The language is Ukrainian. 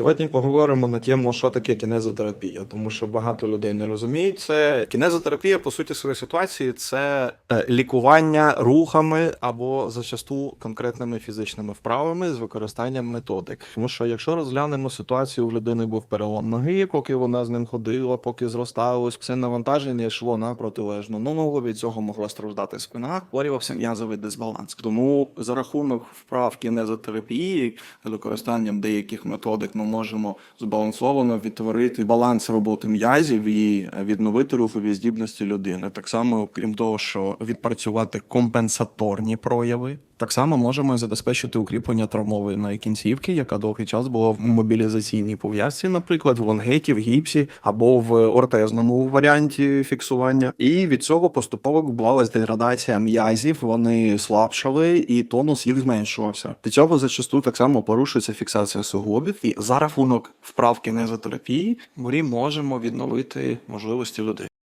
Сьогодні поговоримо на тему, що таке кінезотерапія, тому що багато людей не розуміють це. Кінезотерапія, по суті, своєї ситуації, це е, лікування рухами або зачасту конкретними фізичними вправами з використанням методик. Тому що якщо розглянемо ситуацію, у людини був перелом ноги, поки вона з ним ходила, поки зросталось, все навантаження йшло на протилежну ногу. Від цього могла страждати спина, хворювався м'язовий дисбаланс. Тому за рахунок вправ кінезотерапії використанням деяких методик ми можемо збалансовано відтворити баланс роботи м'язів і відновити рухові здібності людини. Так само, крім того, що відпрацювати компенсаторні прояви. Так само можемо забезпечити укріплення травмової кінцівки, яка довгий час була в мобілізаційній пов'язці, наприклад, в лонгеті, в гіпсі або в ортезному варіанті фіксування. І від цього поступово відбувалася деградація м'язів, вони слабшали, і тонус їх зменшувався. До цього зачасту так само порушується фіксація суглобів, і за рахунок вправ кінезотерапії ми можемо відновити можливості людей.